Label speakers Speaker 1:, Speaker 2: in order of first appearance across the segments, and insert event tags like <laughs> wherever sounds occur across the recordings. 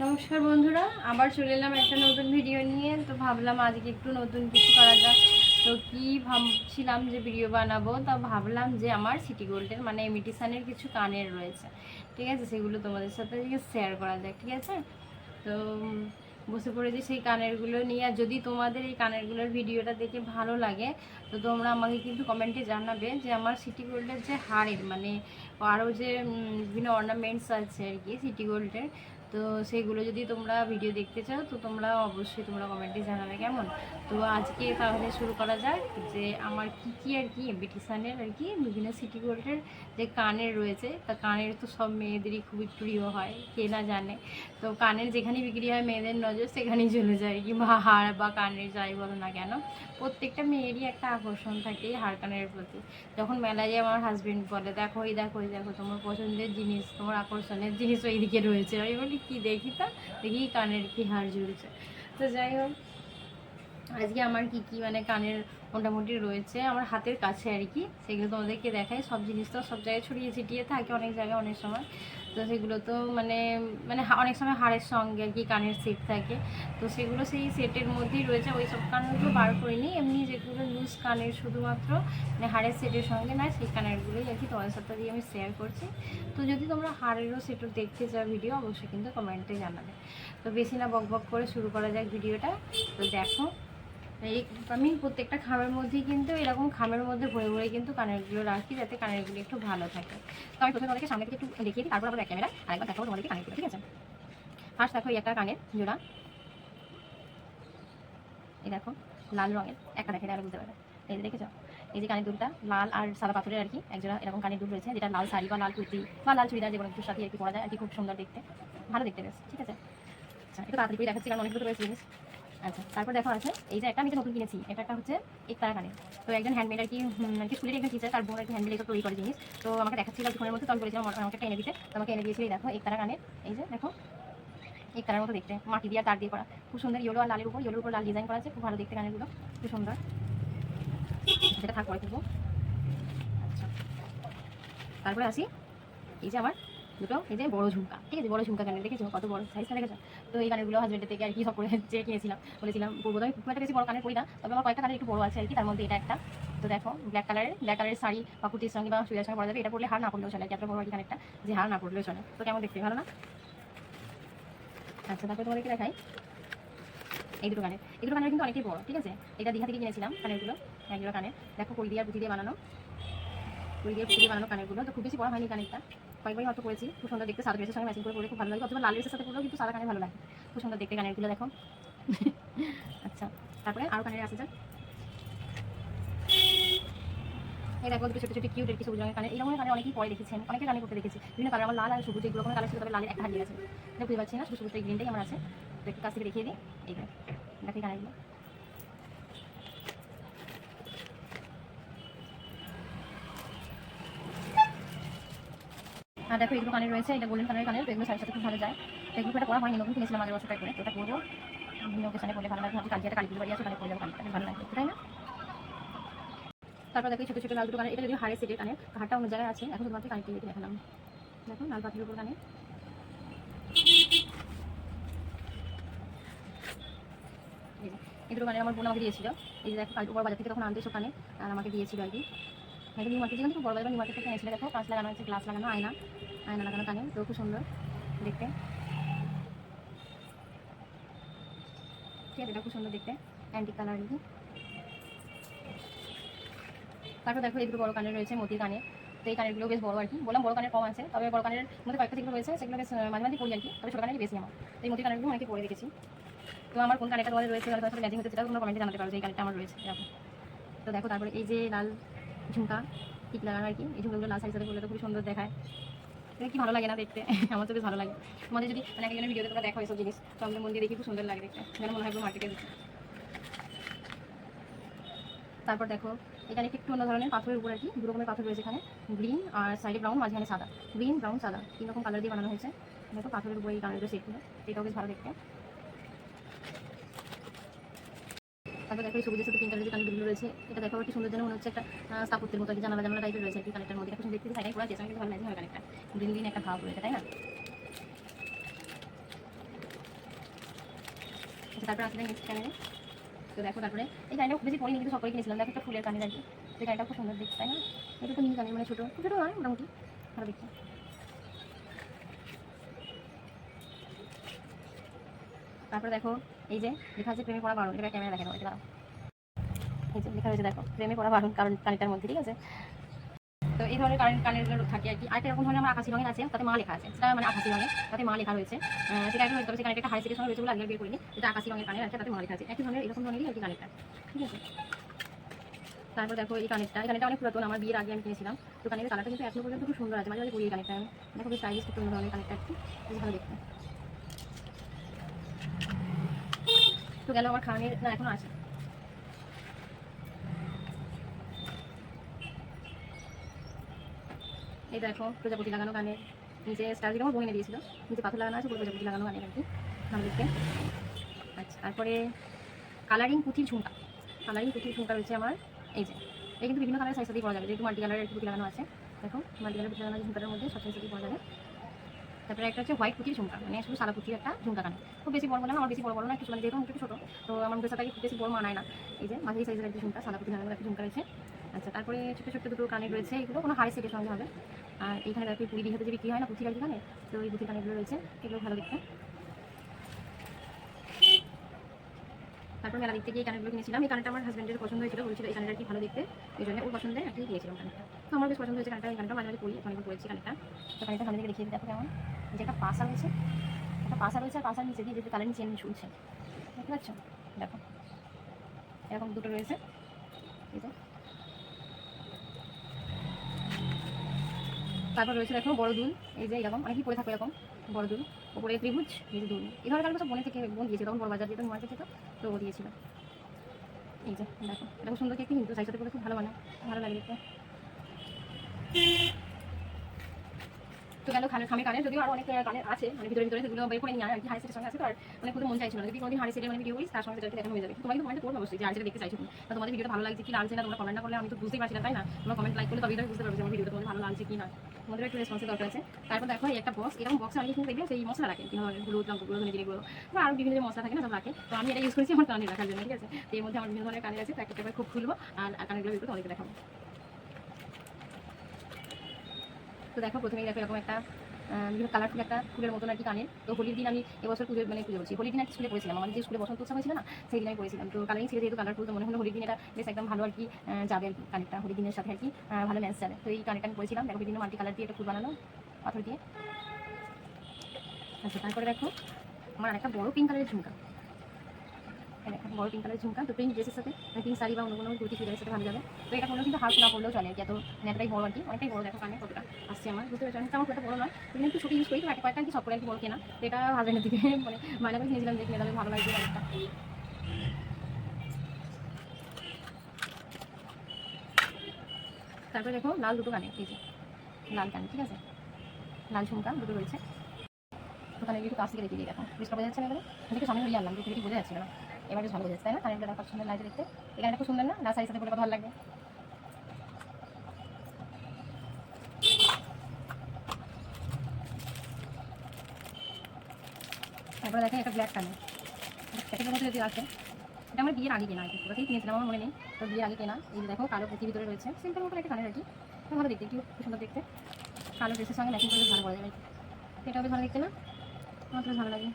Speaker 1: নমস্কার বন্ধুরা, আবার চলে এলাম একটা নতুন ভিডিও নিয়ে। তো ভাবলাম আজকে একটু নতুন কিছু করা যাক। তো কী ভাবছিলাম যে ভিডিও বানাবো? তা ভাবলাম যে আমার সিটি গোল্ডের মানে ইমিটেশনের কিছু কানের রয়েছে। ঠিক আছে? সেগুলো তোমাদের সাথে আজকে শেয়ার করা যাক, ঠিক আছে? তো বসে পড়েছি সেই কানেরগুলো নিয়ে। আর যদি তোমাদের এই কানেরগুলোর ভিডিওটা দেখে ভালো লাগে, তো তোমরা আমাকে কিন্তু কমেন্টে জানাবে যে আমার সিটি গোল্ডের যে হাড়ের মানে আরও যে বিভিন্ন অর্নামেন্টস আছে আর কি সিটি গোল্ডের তো সেইগুলো যদি তোমরা ভিডিও দেখতে চাও, তো তোমরা অবশ্যই তোমরা কমেন্টে জানাবে কেমন? তো আজকে তাহলে শুরু করা যাক যে আমার কি কি আর কি বিটিশানের আর কি বিভিন্ন সিটি গোল্ডের যে কানের রয়েছে, তা কানের তো সব মেয়েদেরই খুবই প্রিয় হয়, কে না জানে? তো কানের যেখানে বিক্রি হয়, মেয়েদের নজর সেখানেই চলে যায় কি বা হাড় বা কানের যাই বলো না কেন, প্রত্যেকটা মেয়েরই একটা আকর্ষণ থাকে এই কানের প্রতি। যখন মেলায় যায় আমার হাজবেন্ড বলে, দেখো এই দেখো এই দেখো, তোমার পছন্দের জিনিস, তোমার আকর্ষণের জিনিস ওইদিকে রয়েছে। আমি বলি কি দেখি তা? দেখি কানের কি হার ঝুলছে। তো যাই হোক, আজকে আমার কি কি মানে কানের মোটামুটি রয়েছে। আমার হাতের কাছে আর কি। সেগুলো তোমাদেরকে দেখাই। সব জিনিস তো সব জায়গায় ছড়িয়ে ছিটিয়ে থাকে অনেক জায়গায় অনেক সময়। তো সেগুলো তো মানে মানে অনেক সময় হাড়ের সঙ্গে আর কি কানের সেট থাকে। তো সেগুলো সেই সেটের মধ্যেই রয়েছে। ওই সব কানেরগুলো বার করিনি এমনি যেগুলো লুজ কানের শুধুমাত্র মানে হাড়ের সেটের সঙ্গে নয়, সেই কানেরগুলোই আর কি তোমাদের সাথে দিয়ে আমি শেয়ার করছি। তো যদি তোমরা হাড়েরও সেটও দেখতে চাও ভিডিও অবশ্যই কিন্তু কমেন্টে জানাবে। তো বেশি না বক বক করে শুরু করা যাক ভিডিওটা তো দেখো। এই আমি প্রত্যেকটা খামের মধ্যেই কিন্তু এরকম খামের মধ্যে ভরে ভরে কিন্তু কানেরগুলো রাখি যাতে কানেরগুলো একটু ভালো থাকে। তো আমি প্রথমে তোমাদেরকে সামনে থেকে একটু দেখিয়ে দিই, তারপর আবার ক্যামেরা, আরেকবার দেখাবো তোমাদেরকে কানেরগুলো, ঠিক আছে? ফার্স্ট দেখো একটা কানের জোড়া। এই দেখো, লাল রঙের। একটা দেখে আরও বুঝতে পারবে। এই যে দেখেছ? এই যে কানের দুলটা, লাল আর সাদা পাথরের আর কি একজোড়া এরকম কানের দুল রয়েছে, যেটা লাল শাড়ি বা লাল কুর্তি বা লাল চুড়িদার যে কোনো সাথে আর কি পরা যায়, আর কি খুব সুন্দর দেখতে। ভালো দেখতে বেশ, ঠিক আছে? আচ্ছা একটু তাড়াতাড়ি করে দেখাচ্ছি, কারণ অনেকগুলো রয়েছে জিনিস। আচ্ছা তারপর দেখো আছে, এই যে একটা আমি নতুন কিনেছি, এটা একটা হচ্ছে একতারা কানে তো একজন হ্যান্ডমেড আর কি আর কি স্কুলের একজন টিচার তার বোন আর কি হ্যান্ডমেড তৈরি করে জিনিস। তো আমাকে দেখাচ্ছিল ফোনের মধ্যে, তো আমি বলেছিলাম আমাকে একটা এনে দিতে। আমাকে এনে দিয়েছিল দেখো একতারা কানের এই যে দেখো একতারার মতো দেখতে, মাটি দিয়ে তার দিয়ে করা। খুব সুন্দর ইয়েলো আর লালের উপর ইয়েলোর উপর লাল ডিজাইন করা আছে, খুব ভালো দেখতে কানেরগুলো খুব সুন্দর। সেটা থাক, পরে করব আচ্ছা তারপরে আসি, এই যে আমার দুটো, এই যে বড় ঝুমকা, ঠিক আছে? বড় ঝুমকা কানের দেখেছ? কত বড় সাইজটা দেখেছ? তো এই কানেরগুলো হাজবেন্ডের থেকে আর কি সব করে যে কিনেছিলাম। বলেছিলাম পরবো আমি খুব একটা বেশি বড় কানের করি না, তবে আমার কয়েকটা কানের একটু বড় আছে আর কি তার মধ্যে এটা একটা। তো দেখো ব্ল্যাক কালারের ব্ল্যাক কালারের শাড়ি বা কুর্তির সঙ্গে বা চুড়িদার সঙ্গে পরা যাবে, এটা পরলে হার না পড়লেও চলে এত বড় কানেরটা যে হার না পড়লেও চলে। তো কেমন দেখতে, ভালো না? আচ্ছা তারপরে তোমাদেরকে দেখাই। এই দুটো কানের এই দুটো কানের কিন্তু অনেকটাই বড়, ঠিক আছে? এটা দীঘা থেকে কিনেছিলাম কানেরগুলো একগুলো কানের দেখো কই দিয়ে আর পুঁতি দিয়ে বানানো। কই দিয়ে পুঁতি দিয়ে বানানো কানেরগুলো তো খুব বেশি বড় হয়নি কানেরটা কয়েকবারই হয়তো করেছি। খুব সুন্দর দেখতে সাদা ড্রেসের সঙ্গে ম্যাচিং করে পরে খুব ভালো লাগে। অথবা লাল ড্রেসের সাথে পরলেও কিন্তু সাদা কানে ভালো লাগে। খুব সুন্দর দেখতে কানেরগুলো দেখো। আচ্ছা তারপরে আরও কানের আসে যাক এই দেখো দুটো ছোটো ছোটো একটি সবুজ রঙের কানে এই কানে অনেকেই পরে দেখেছেন, অনেকে কানে করতে দেখেছি। বিভিন্ন কালার আমার লাল আর সবুজ, এগুলো কোনো কালার ছিল তবে লালের একটা হারিয়ে আছে বুঝতে পারছি না সবুজ এই গ্রিনটাই আমার আছে। তো একটু কাছ থেকে দেখিয়ে দিই। এই দেখো দেখো কানেরগুলো। দেখো, এগুলো কানে রয়েছে, এটা গোল্ডেন কালারের কানের, তো এগুলো শাড়ির সাথে খুব ভালো যায়। তো এগুলো একটা পড়া হয়নি, নতুন কিনেছিলাম আগের বছরটা করে তো এটা পরবো। বিভিন্ন ওকেশনে পড়লে ভালো লাগে কালকে একটা কালী পুজো বাড়ি আছে, ওখানে পড়ে যাব ভালো লাগবে, তাই না? তারপর দেখো ছোটো ছোটো লাল দুটো কানে এটা যদি হাড়ে সেটের কানে হাড়টা অন্য জায়গায় আছে, এখন শুধুমাত্র কানে রেখে দেখালাম দেখো, লাল পাথরের উপর কানে এই দুটো কানে আমার বোন আমাকে দিয়েছিল। এই যে দেখো, কাল বাজার থেকে তখন আনতে এসব কানে আর আমাকে দিয়েছিল আর কি। এটা নিউ মার্কেট, যেখানে বড় বাজার নিউ মার্কেট থেকে এনেছিল, দেখো, কাঁচ লাগানো আছে গ্লাস লাগানো, আয়না আয়না লাগানো কানে তো খুব সুন্দর দেখতে। ঠিক আছে, এটা খুব সুন্দর দেখতে অ্যান্টিক কালার আর কি তারপর দেখো, এই দুটো বড় কানের রয়েছে, মতির কানে। তো এই কানেরগুলো বেশ বড় আর কি। বললাম বড় কানের কম আছে, তবে বড় কানের মধ্যে কয়েকটা যেগুলো রয়েছে, সেগুলো বেশ মাঝে মাঝে পড়ি আর কি, তবে ছোটো কানের বেশি আমার। এই মতির কানেরগুলো অনেকে পড়ে রেখেছি তো আমার কোন কানেরটা তোমাদের রয়েছে, তাহলে সাথে ম্যাচিং সেটা তোমরা কমেন্টে জানাতে পারো যে এই কানেরটা আমার রয়েছে তো দেখো, তারপরে এই যে লাল ঝুমকা টিক লাগানো আর কি। এই ঝুমকাগুলো লাল সাথে পরলে তো খুব সুন্দর দেখায়। কি ভালো লাগে না দেখতে? <laughs> আমার তো ভালো লাগে। তোমাদের যদি মানে একজনের ভিডিওতে তোমরা দেখো এসব জিনিস, তো আমাদের মন দিয়ে দেখি খুব সুন্দর লাগে দেখতে। যেন মনে হয় মার্কেটে দেখতে তারপর দেখো, এখানে একটু অন্য ধরনের পাথরের উপর আর কি দু রকমের পাথর রয়েছে এখানে। গ্রিন আর সাইডে ব্রাউন মাঝখানে সাদা। গ্রিন ব্রাউন সাদা। তিন রকম কালার দিয়ে বানানো হয়েছে? দেখো, পাথরের উপর এই কালারগুলো সেটগুলো এটাও বেশ ভালো দেখতে। তারপর দেখো সবুজের সাথে পিঙ্ক কালারের যে কানেরগুলো রয়েছে, এটা দেখো কি সুন্দর যেন মনে হচ্ছে একটা স্থাপত্যের মতো কি, জানালা জানালা টাইপের রয়েছে আর কি কানেরটার মধ্যে। এখন দেখতে সাইডে করা আছে ভালো লাগে হয় গ্রিন গ্রিন একটা ভাব রয়েছে, তাই না? তারপরে আসলে নেক্সট কানে তো দেখো তারপরে, এই কানটা খুব বেশি পরিনি কিন্তু সকলে কিনেছিলাম। দেখো একটা ফুলের কানে আর কি এই কানটা খুব সুন্দর দেখতে, তাই না? এটা তো নীল কানে মানে ছোটো ছোটো নয়, মোটামুটি। ভালো দেখতে। তারপরে দেখো, এই যে লেখা আছে প্রেমে পড়া বারণ। এটা ক্যামেরা দেখেন এটা দাঁড়াও। এই যে লেখা রয়েছে, দেখো, প্রেমে পড়া বারণ কারণ কানেরটার মধ্যে, ঠিক আছে? তো এই ধরনের কারেন্ট কানেরগুলো থাকে আর কি। আরেকটা এরকম ধরনের আমার আকাশি রঙের আছে, তাতে মা লেখা আছে। সেটা মানে আকাশি রঙের, তাতে মা লেখা রয়েছে। সেটা একটা তবে সেই কানেরটা হাই সিটের সঙ্গে রয়েছে বলে আগে বের করিনি। যেটা আকাশি রঙের কানের আছে, তাতে মা লেখা আছে। একই ধরনের, এরকম ধরনেরই আর কি কানেরটা, ঠিক আছে? তারপর দেখো, এই কানেরটা। এই কানেরটা অনেক পুরাতন, আমার বিয়ের আগে আমি কিনেছিলাম। তো কানের কালারটা কিন্তু এখনও পর্যন্ত খুব সুন্দর আছে। মাঝে মাঝে পরি এই কানেরটা আমি। দেখো স্টাইলিশ খুব সুন্দর ধরনের কানেরটা একটু ভালো দেখতে। তো গেল, আমার খাওয়ানোর না, এখনও আছে এই দেখো, প্রজাপতি লাগানো গানের নিচে স্টার যেরকম বই এনে দিয়েছিল নিচে পাথর লাগানো আছে, পুরো প্রজাপতি লাগানো গানের আর কি দেখতে আচ্ছা তারপরে কালারিং পুঁথির ঝুমকা। কালারিং পুঁথির ঝুমকা রয়েছে আমার, এই যে। এই কিন্তু বিভিন্ন কালার সাইজ সাথেই পাওয়া যাবে, যেহেতু মাল্টি কালারের পুঁথি লাগানো আছে। দেখো মাল্টি কালার পুঁথি লাগানো ঝুমকাটার মধ্যে সব সাইজ সাথেই পাওয়া যাবে? তারপরে একটা হচ্ছে হোয়াইট পুঁথির ঝুমকা মানে শুধু সাদা পুঁথির একটা ঝুমকা কানে। খুব বেশি বড় বলে না, আমার বেশি বড় বড় না কিছু মানে যেহেতু একটু ছোটো। তো আমার মুখের সাথে খুব বেশি বড় মানায় না। এই যে মাঝারি সাইজের একটা ঝুমকা, সাদা পুঁথি একটা ঝুমকা রয়েছে। আচ্ছা তারপরে ছোটো ছোটো দুটো কানে রয়েছে, এগুলো কোনো হাই সেটের সঙ্গে হবে। আর এইখানে দেখো পুরী দিঘাতে যে বিক্রি হয় না, পুঁথির এখানে কানে? তো ওই পুঁথির কানেগুলো রয়েছে, এগুলো ভালো দেখতে। তারপর মেলা দিক থেকে এই কানেরগুলো কিনেছিলাম। এই কানেরটা আমার হাজব্যান্ডের পছন্দ হয়েছিল, বলছিল এই কানেরটা কি ভালো দেখতে। এই জন্য ওর পছন্দের আর কি কিনেছিলাম কানেরটা তো আমার বেশ পছন্দ হয়েছে কানেরটা এই কানেরটা মাঝে মাঝে পড়ি, এখন একবার পড়েছি কানেরটা তো কানেরটা সামনে থেকে দেখিয়ে দেখো কেমন। যে একটা পাশা রয়েছে, একটা পাশা রয়েছে, আর পাশার নিচে দিয়ে যেতে কালারিং চেন শুনছে দেখতে পাচ্ছ? দেখো। এরকম দুটো রয়েছে। এই যে তারপর রয়েছে দেখো বড় দুল। এই যে এরকম অনেকই পরে থাকো এরকম। বড় দুল, ওপরে ত্রিভুজ যে দুল। ধরনের কালকে সব বনে থেকে বোন দিয়েছে তখন বড় বাজার দিয়ে তো মার্কেট থেকে তো ও দিয়েছিল। এই যে, দেখো, এটা খুব সুন্দর কেক কিন্তু সাইজ সাথে করে খুব ভালো বানায়, ভালো লাগে দেখতে। তো গেল খানে খামে কানে যদিও আরও অনেক কানে আছে মানে ভিতরে ভিতরে সেগুলো বের করে নিয়ে আর হাই সেটের সঙ্গে আছে, তো আর মানে খুব মন চাইছিল যদি কোনোদিন হাই সেটের মানে ভিডিও করিস, তার সঙ্গে সেটাকে দেখানো হয়ে যাবে। তোমাকে কমেন্ট করবে অবশ্যই, যে সেটে দেখতে চাইছো তো তোমাদের ভিডিওটা ভালো লাগছে কি লাগছে না, তোমরা কমেন্ট না করলে আমি তো বুঝতেই পারছি না, তাই না? তোমরা কমেন্ট লাইক করলে তবেই বুঝতে পারবে যে আমার ভিডিওটা তোমাদের ভালো লাগছে কি না তোমাদের একটু রেসপন্সের দরকার আছে। তারপর দেখো একটা বক্স এরকম বক্সে আমি কিন্তু দেখবে সেই মশলা রাখে ধরনের হলুদ লঙ্কাগুলো ধনে জিরেগুলো বা আরও বিভিন্ন যে মশলা থাকে না, সব রাখে। তো আমি এটা ইউজ করেছি আমার কানে রাখার জন্য, ঠিক আছে? তো এর মধ্যে আমার বিভিন্ন ধরনের কানে আছে তো একটা খুব খুলবো, আর আর কানেরগুলো একটু তোমাদেরকে দেখাবো। তো দেখো, প্রথমেই দেখো এরকম একটা বিভিন্ন কালারফুল একটা ফুলের মতন আর কি কানের। তো হোলির দিন আমি এবছর পুজো মানে পুজো করছি। হোলির দিন একটা স্কুলে পড়েছিলাম আমাদের যে স্কুলে বসন্ত উৎসব হয়েছিল না, সেই দিন আমি পড়েছিলাম তো কালারিং ছিল যেহেতু কালারফুল তো মনে হলো হোলির দিন এটা বেশ একদম ভালো আর কি যাবে আর কি কানেরটা, হোলির দিনের সাথে আর কি ভালো ম্যাচ যাবে। তো এই কানেরটা আমি পড়েছিলাম দেখো বিভিন্ন মাল্টি কালার দিয়ে একটা ফুল বানানো, পাথর দিয়ে। আচ্ছা তারপরে দেখো, আমার আরেকটা বড় পিঙ্ক কালারের ঝুমকা। এই দেখো, বড় পিঙ্ক কালারের ঝুমকা। তো পিঙ্ক ড্রেসের সাথে পিঙ্ক শাড়ি বা অন্য কোনো কুর্তি চুড়িদারের সাথে ভালো যাবে। তো এটা করলেও কিন্তু হাফ না পড়লেও চলে আর কি। এত মানে বড় আর কি। অনেকটাই বড় দেখো কানে কতটা আসছে আমার। বুঝতে পারছি? অনেকটা আমার একটা বড় নয়। কিন্তু একটু ছোটো ইউজ করি। তো একটা কয়েকটা কি সব করে আর কি বড় কেনা। তো এটা হাজবেন্ডের দিকে <laughs> মানে মায়না করে কিনেছিলাম যে কিনে তাদের ভালো লাগছে অনেকটা। তারপরে দেখো লাল দুটো কানে এই যে লাল কানে ঠিক আছে? লাল ঝুমকা দুটো রয়েছে। ওখানে একটু কাছ থেকে দেখিয়ে দিই দেখো। বুঝতে বোঝা যাচ্ছে না এদিকে সামনে ঘুরিয়ে আনলাম দেখে বোঝা যাচ্ছে না। এবার ভালো বোঝা যাচ্ছে তাই না? দেখো সুন্দর লাগছে দেখতে। এখানে খুব সুন্দর না? না সাইজ সাথে কত ভালো লাগবে। তারপরে দেখেন একটা ব্ল্যাক কানে প্যাকেটের মধ্যে যদি আছে? এটা আমার বিয়ের আগে কেনা, আর কি। কোথায় কিনেছিলাম, আমার মনে নেই। তো বিয়ের আগে কেনা। এই দেখো, কালো পুঁথির ভিতরে রয়েছে। সিম্পল মতো একটা কানের আর কি। ভালো দেখতে, একটু খুব সুন্দর দেখতে। কালো ড্রেসের সঙ্গে ম্যাচিং করলে ভালো করা যাবে এটা ভালো দেখতে না? আমার ভালো লাগে।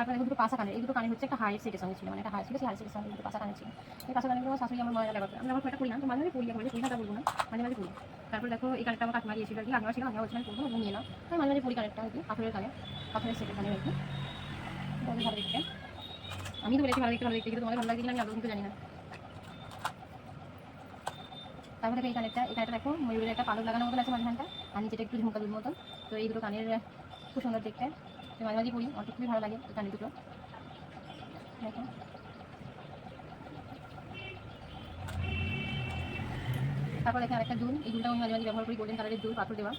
Speaker 1: তারপরে দুটো পাশা কানে এই দুটো কানে হচ্ছে একটা হাই সেটের সঙ্গে ছিল মানে একটা হাই ছিল সেই হাই সেটের সঙ্গে দুটো পাশা কানে ছিল। এই পাশা কানেগুলো আমার শাশুড়ি আমার ব্যবহার করে। আমি আমার করি না, তো মাঝে মাঝে পড়ি একবারে পড়ি না বলব না। মাঝে মাঝে পড়ি। তারপর দেখো, এই কানেরটা আমার কাকিমা দিয়েছিল আর কি। ছিল আমি বলছিলাম করব এবং নিয়ে নাও। আমি মাঝে মাঝে পড়ি কানেরটা আর কি, পাথরের কানে পাথরের সেটের কানে আর কি। ভালো দেখতে। আমি তো বলেছি, ভালো দেখতে ভালো দেখতে। কিন্তু তোমাদের ভালো লাগছে কিনা আমি আদৌ কিন্তু জানি না। তারপরে এই কানেরটা এই কানেরটা দেখো, ময়ূরের একটা পালক লাগানোর মতন আছে মাঝখানটা। আর নিচেটা একটু ঝুমকা দুর মতন। তো এই দুটো কানের খুব সুন্দর দেখতে। মাঝে মাঝে পড়ি, আমার খুবই ভালো লাগে এই কানের দুটো। দেখো। তারপর দেখেন আরেকটা দুল, এই দুলটা আমি মাঝে মাঝে ব্যবহার করি গোল্ডেন কালারের দুল, পাথর দেওয়া।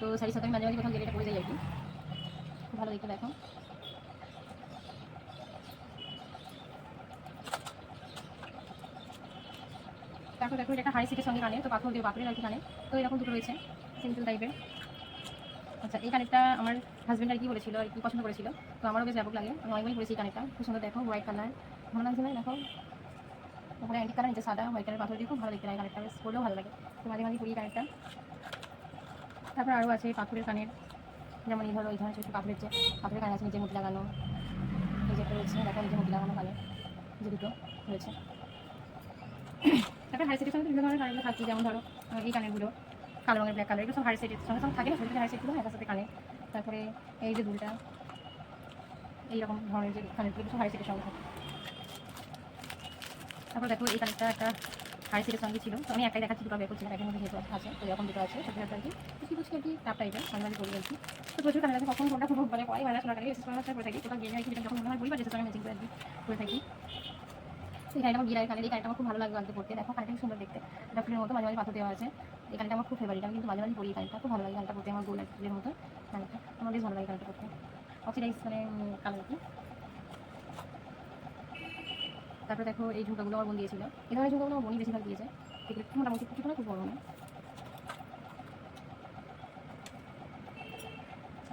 Speaker 1: তো শাড়ির সাথে আমি মাঝে মাঝে কোথাও গেলে এটা পরে যাই আর কি। খুব ভালো দেখতে, দেখো। তারপর দেখো, এটা একটা হাই সিটের সঙ্গে কানে তো পাথর দিয়ে পাথরের আর কি কানে তো এরকম দুটো রয়েছে সিম্পল টাইপের আচ্ছা এই কানেরটা আমার হাজব্যান্ড আর কি বলেছিল, আর কি পছন্দ করেছিল। তো আমারও বেশ ব্যাপক লাগে। আমি অনেকবারই করেছি কানেরটা খুব সুন্দর দেখো হোয়াইট কালার ভালো লাগছে না দেখো। ওখানে অ্যান্টিক কালার নিচে সাদা হোয়াইট কালার পাথর দিয়ে খুব ভালো দেখতে লাগে কানেরটা বেশ পরলেও ভালো লাগে। তো মাঝে মাঝে করি কানেরটা তারপর আরও আছে পাথরের কানের। যেমন এই ধরো, এই ধরনের ছোটো পাথরের যে পাথরের কানে আছে নিচে মুটি লাগানো। একটা রয়েছে, দেখো নিচে মুটি লাগানো কানে। যে দুটো রয়েছে। তারপরে হাই সেটের সঙ্গে বিভিন্ন ধরনের কানেরগুলো থাকছে। যেমন ধরো, এই কানেরগুলো, কালো রঙের ব্ল্যাক কালার এগুলো সব হাই সেটের সঙ্গে সঙ্গে থাকে না? ছোটো হাই সেটগুলো এটার সাথে কানে। তারপরে এই যে দুলটা, এইরকম ধরনের যে কানেরগুলো কিছু হাই সেটের সঙ্গে থাকে। তারপর দেখো, এই কানেরটা একটা হাই সেটের সঙ্গে ছিল। তো আমি একটাই দেখাচ্ছি, দুটো বের করছিলাম একের মধ্যে যেহেতু আছে, তো এরকম দুটো আছে সেটা আর কি। কিছু কিছু আর কি টাপ টাইপের আমি মাঝে পড়ে গেছি তো প্রচুর কানে কখন কোনটা খুব মানে পড়াই মানে শোনা কানে বিশেষ করে করে থাকি, কোথাও গিয়ে যাই যখন মনে হয় বই বা যেটা আমি ম্যাচিং করে আর কি, করে থাকি। এই কানটা আমার গিরার কানের এই কানটা আমার খুব ভালো লাগবে আনতে পড়তে দেখো খুব সুন্দর দেখতে। এটা মতো মাঝে মাঝে পাথর দেওয়া আছে। এই গানটা আমার খুব ফেভারিট আমি কিন্তু মাঝে মাঝে পড়ি কানটা খুব ভালো লাগে গানটা পড়তে, আমার গোল ফুলের মতো গানটা, আমার বেশ ভালো লাগে গানটা পড়তে। অক্সিডাইজ মানে কালার কি তারপরে দেখো এই ঝুমকাগুলো আমার বোন দিয়েছিল। এই ধরনের ঝুমকাগুলো আমার বোনই বেশিরভাগ দিয়েছে। এগুলো মোটামুটি, কিছুটা খুব বড় না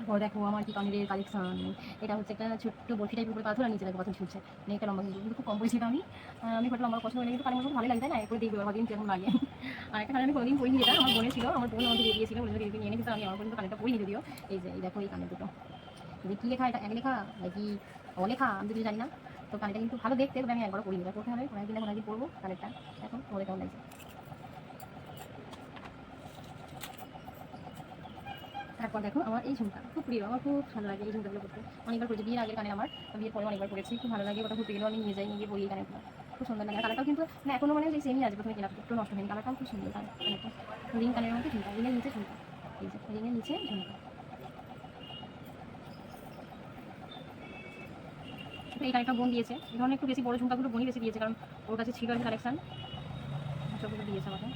Speaker 1: তারপর দেখো আমার কি কানের কালেকশন? এটা হচ্ছে একটা ছোট্ট বরফি টাইপের উপরে পাথর আর নিচে দেখো পাথর ঝুলছে। মানে একটা লম্বা কিন্তু খুব কম পরিচিত আমি। আমি ফটো লম্বা পছন্দ করি কিন্তু কানের মধ্যে ভালো লাগছে না? এরপরে দেখবে কদিন কেমন লাগে। আর একটা কানে আমি কোনোদিন পরিনি যেটা আমার বোনের ছিল, আমার বোন আমাকে দিয়ে দিয়েছিল বলে দিয়ে নিয়ে নিতে আমি আমার পর্যন্ত কানেরটা পরিনি যদিও। এই যে, এই দেখো এই কানের দুটো। যে কী লেখা, এটা এক লেখা নাকি অলেখা? আমি যদি জানি না। তো কানেরটা কিন্তু ভালো দেখতে, তবে আমি একবার পরিনি এটা করতে হবে অনেকদিন এখন একদিন পরবো কানেরটা। এখন তোমাদের কেমন লাগছে। তারপর দেখো আমার এই ঝুমকা খুব প্রিয়, আমার খুব ভালো লাগে এই ঝুমকাগুলো করতে। অনেকবার করেছি, বিয়ের আগের কানে আমার, বিয়ের পরে অনেকবার করেছি, খুব ভালো লাগে, ওটা ঘুরতে গেলেও আমি নিয়ে যাই, নিয়ে পরি এই খুব সুন্দর লাগে কালারটাও কিন্তু, না, এখনও মানে সেই সেমই আছে, প্রথমে কেনা, একটু নষ্ট হয়নি কালারটাও খুব সুন্দর কানেরটা রিং কানের মধ্যে ঝুমকা রিংয়ের নিচে ঝুমকা এই যে রিংয়ের নিচে ঝুমকা এই কানেরটা বোন দিয়েছে, এই ধরনের একটু বেশি বড় ঝুমকাগুলো বোনই বেশি দিয়েছে, কারণ ওর কাছে ছিল কালেকশন সবগুলো দিয়েছে আমাকে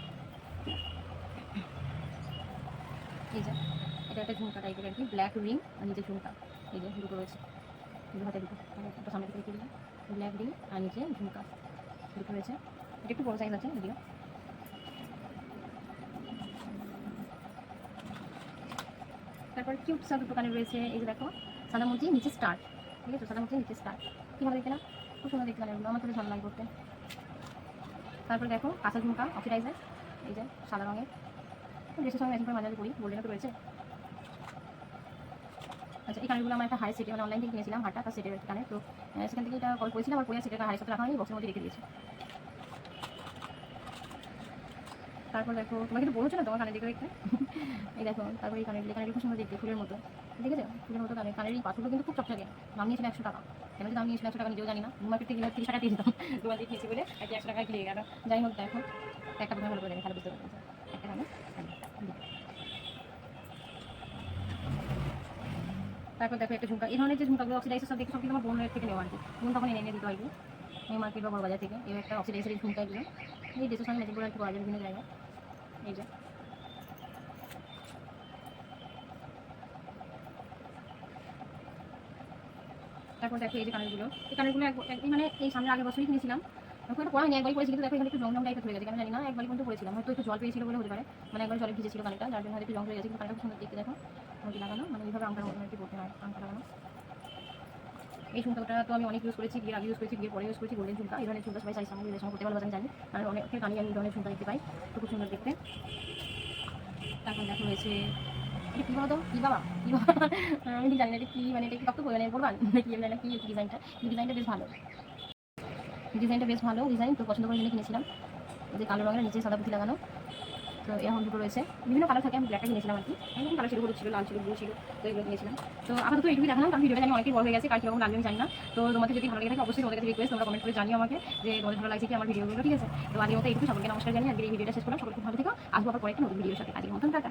Speaker 1: এই যে এটা একটা ঝুমকা টাইপের আর কি ব্ল্যাক রিং আর নিচে ঝুমকা, এই যে দুটো রয়েছে। দুটো হাতে দুটো। একটা সামনে থেকে দিলাম। ব্ল্যাক রিং আর নিচে ঝুমকা দুটো রয়েছে। এটা একটু বড় সাইজ আছে, যদিও। তারপর কিউট সব দুটো কানে রয়েছে, এই যে দেখো, সাদা মধ্যে নিচে স্টার ঠিক আছে? সাদা মধ্যে নিচে স্টার কী ভালো দেখতে না খুব সুন্দর দেখতে কানেরগুলো আমার তো ভালো লাগে করতে। তারপরে দেখো, কাঁচা ঝুমকা অক্সিডাইজার এই যে সাদা রঙের। ড্রেসের সঙ্গে ম্যাচিং করে করি গোল্ডেনও তো রয়েছে। আচ্ছা এই কানেরগুলো আমার একটা হাই সেটে মানে অনলাইন থেকে কিনেছিলাম হাটটা তার সেটের কানে তো সেখান থেকে এটা কল করেছিলাম, আর পরে সেটের হাই সাথে রাখা হয়নি বক্সের মধ্যে রেখে দিয়েছে। তারপর দেখো, তোমাকে একটু বলছো না তোমার কানে দেখে দেখতে? এই দেখো, তারপর এই কানের কানের খুব সুন্দর দেখতে, ফুলের মতো। ঠিক আছে? ফুলের মতো কানের কানের এই পাথরগুলো কিন্তু খুব চকচকে। দাম নিয়েছিল একশো টাকা। কেন দাম নিয়েছিল একশো টাকা, নিজেও জানি না। মার্কেট থেকে তিরিশ টাকা দিয়ে দিতাম দিয়ে কিনেছি বলে একশো টাকা কিনে গেল। যাই হোক, দেখো, একটা ভালো করে দেখে, তাহলে বুঝতে পারবে একটা কানে। তারপর দেখো একটা ঝুমকা। এই ধরনের যে ঝুমকাগুলো অক্সিডাইজ সব দেখে সব কিন্তু আমার বোনের থেকে নেওয়া আর কি। বোন তখন এনে এনে দিতে হয় নিউ মার্কেট বা বড় বাজার থেকে। এই একটা অক্সিডাইজের ঝুমকা এগুলো এই দেশের সঙ্গে করে আর কি পাওয়া যায় বিভিন্ন জায়গায়। এই যে। তারপর দেখো এই যে কানেরগুলো। এই কানেরগুলো এক এক- মানে এই সামনে আগের বছরই কিনেছিলাম। এখন এটা পড়া হয়নি একবারই পড়েছি, কিন্তু দেখো এখানে একটু জং জং টাইপের হয়ে গেছে। কেন জানি না, একবারই কিন্তু পড়েছিলাম। হয়তো একটু জল পেয়েছিল বলে হতে পারে। মানে একবার জলে ভিজেছিল কানেরটা, যার জন্য হয়তো জং হয়ে গেছে, কিন্তু কানেরটা খুব সুন্দর দেখতে দেখো। মুরগি লাগানো মানে এইভাবে আংটার মতন আর কি হয় আংটা লাগানো। এই ঝুমকাটা তো আমি অনেক ইউজ করেছি, বিয়ের আগে ইউজ করেছি, বিয়ের পরে ইউজ করেছি গোল্ডেন ঝুমকা এই ধরনের ঝুমকা সবাই সাইজ সামনে রিলেশন করতে ভালোবাসেন জানি কারণ অনেকের কানে আমি এই ধরনের ঝুমকা দেখতে পাই, তো খুব সুন্দর দেখতে। তারপর দেখো রয়েছে, এটা কী বলতো? কী বাবা? কী বাবা? আমি জানি না এটা কী মানে এটা কি কত মানে বলবান কি আমি জানি না কি ডিজাইনটা ডিজাইনটা বেশ ভালো। ডিজাইনটা বেশ ভালো ডিজাইন তো পছন্দ করে জন্য কিনেছিলাম। এই যে কালো রঙের নিচে সাদা পুঁথি লাগানো। তো এখন দুটো রয়েছে। বিভিন্ন কালার থাকে, আমি ব্ল্যাকটা কিনেছিলাম আর কি। এরকম কালার ছিল, হলুদ ছিল, লাল ছিল ব্লু ছিল, তো এগুলো কিনেছিলাম। তো আপাতত এইটুকু দেখালাম, কারণ ভিডিওটা জানি অনেকই বড় হয়ে গেছে, কার কীরকম লাগবে জানি না। তো তোমাদের যদি ভালো লাগে থাকে, অবশ্যই তোমাদের রিকোয়েস্ট তোমরা কমেন্ট করে জানিও আমাকে যে তোমাদের ভালো লাগছে কি আমার ভিডিওগুলো ঠিক আছে? তো আজকের মতো এইটুকু সকলকে নমস্কার জানি আজকে এই ভিডিওটা শেষ করলাম। সকল খুব ভালো থেকো। আসব আবার পরে একটা নতুন ভিডিওর সাথে। আজকের মতন টাটা।